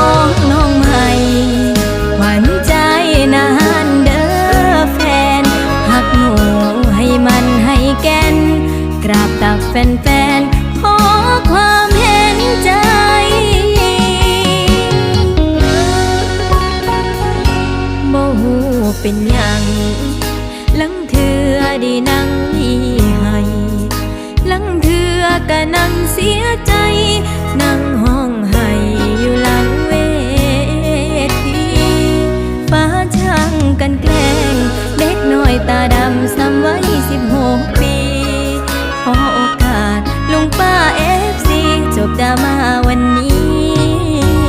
กร้องน้องใหม่หวานใจนานเด้อแฟนหักหนูให้มันให้แกน กราบตักแฟนๆขอความเห็นใจบ่หูเป็นยังลังเถือได้นั่งมีให้ลังเถือก็นั่งเสียใจ กันแกล